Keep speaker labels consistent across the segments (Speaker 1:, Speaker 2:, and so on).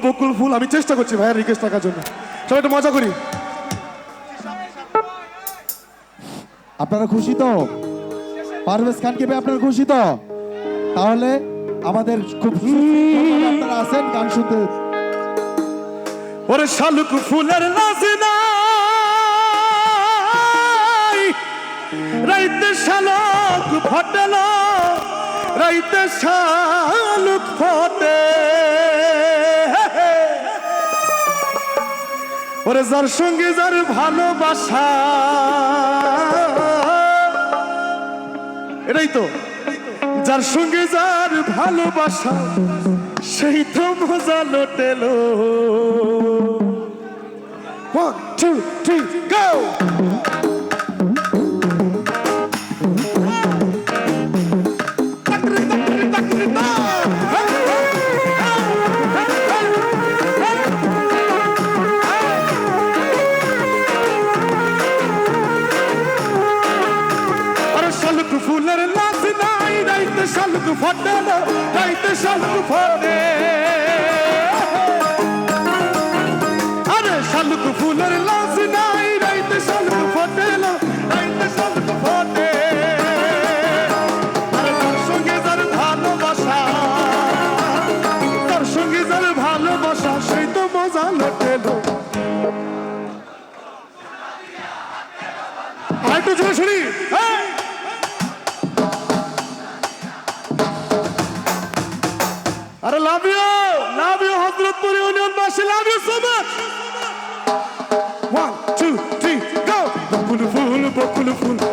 Speaker 1: বকুল ফুল, আমি চেষ্টা করছি ভাইয়ের রিকোয়েস্ট রাখার জন্য। সবাই একটু মজা করি।
Speaker 2: আপনারা খুশি তো? পারভেজ খানকে পেয়ে আপনারা খুশি তো? তাহলে আমাদের খুব আপনারা আছেন, গান শুনতে।
Speaker 1: ওরে শালুক ফুলের রাইতে শালুক ফটেল, রাইতে শালুক ফটে। ওরে যার সঙ্গে যার ভালোবাসা। এটাই তো। যার সঙ্গে যার ভালোবাসা সেই তো মজা লোটেলো। One, two, three, go! শালুক ফটে আরে শালুক ফুলের লাজ নাই, রাইতে শালুক ফটে রাইতে শালুক ফটে আরে তার সঙ্গে যার ভালোবাসা, তার সঙ্গে যার ভালোবাসা, সেই তো মজা লটেলো। আর একটু জোরে শুনি। ফুল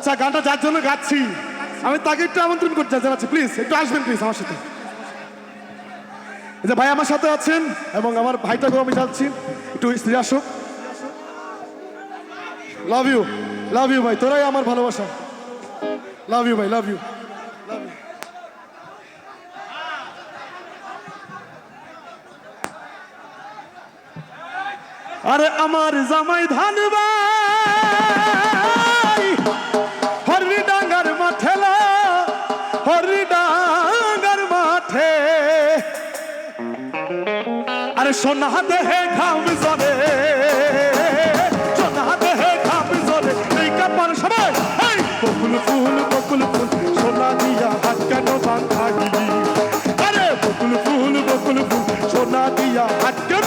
Speaker 1: আচ্ছা গানটা যার জন্য গাচ্ছি, আমি তাকে একটু আমন্ত্রণ করতে জানাচ্ছি প্লিজ একটু আসবেন প্লিজ আমার সাথে। যে ভাই আমার সাথে আছেন এবং আমার ভাইটাকেও আমি যাচ্ছি একটু স্ত্রী আসুক। লাভ ইউ লাভ ইউ ভাই, তোরাই আমার ভালোবাসা। লাভ ইউ ভাই লাভ ইউ আরে আমার জামাই ধান আরে সোনা দেহে ঘাম জলে সোনা দেহে ঘাম জলে এই কাপড় সবাই, এই বকুল ফুল বকুল ফুল, সোনা দিয়া হাত কেন বাঁধা আরে, বকুল ফুল বকুল ফুল, সোনা দিয়া হাত কেন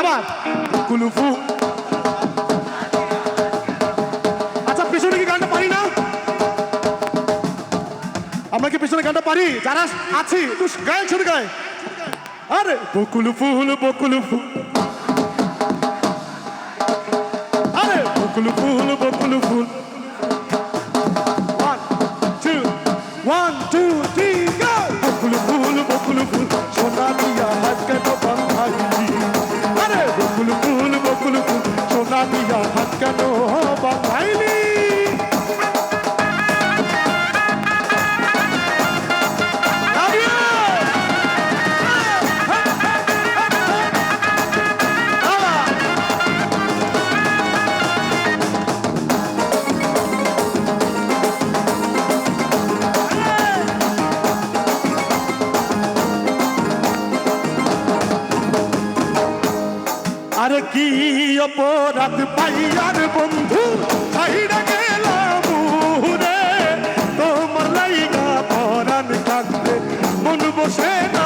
Speaker 1: আবার। কুলুফু। আচ্ছা পিছনে কি গানটা পারি না? আমরা কি পিছনে গানটা পারি? যারা আছি তুই গায়ে ছোট গায়ে। আরে। বকুল ফুল বকুল ফুল আরে। বকুল ফুল বকুল ফুল কেন আরে কি অপরাধ পাইয়ার বন্ধু? ছাইরা গেলাম তোমার লাইগা পরাণ কান্দে মন বসে না।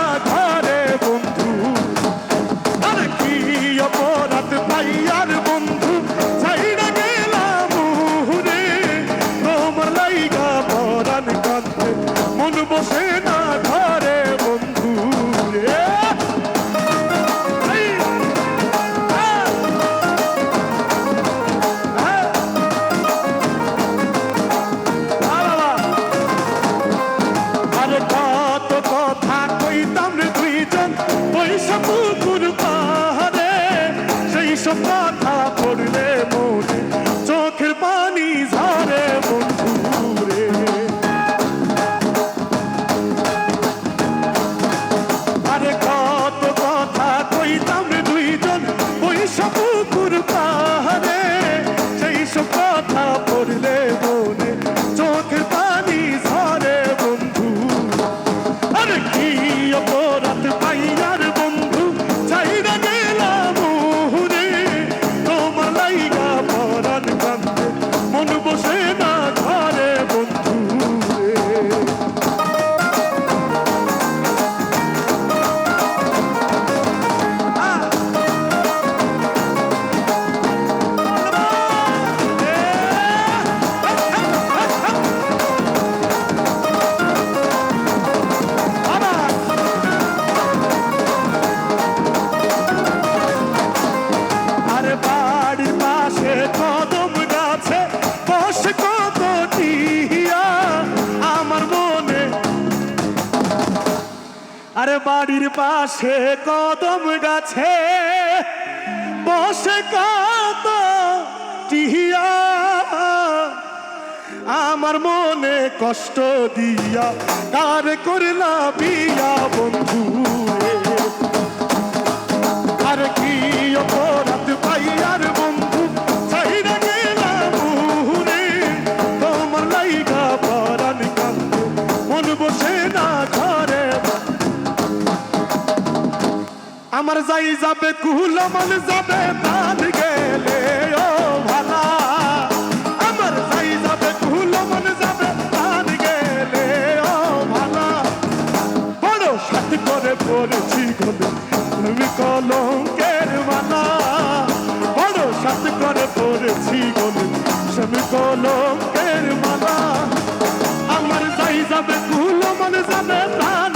Speaker 1: আরে বাড়ির পাশে কদম গাছে বসে কত টিহিয়া। আমার মনে কষ্ট দিয়া কার করলা বিয়া বন্ধু আর কি আমার যাই যাবে, কুল মন যাবে, প্রাণ গেলে, ও ভালা। আমার যাই যাবে, কুল মন যাবে, প্রাণ গেলে, ও ভালা। বড় সাথ করে পড়েছি গলে তুমি কলঙ্কের মালা। বড় সাথ করে পড়েছি গলে তুমি কলঙ্কের মালা। আমার যাই যাবে, কুল মন যাবে, প্রাণ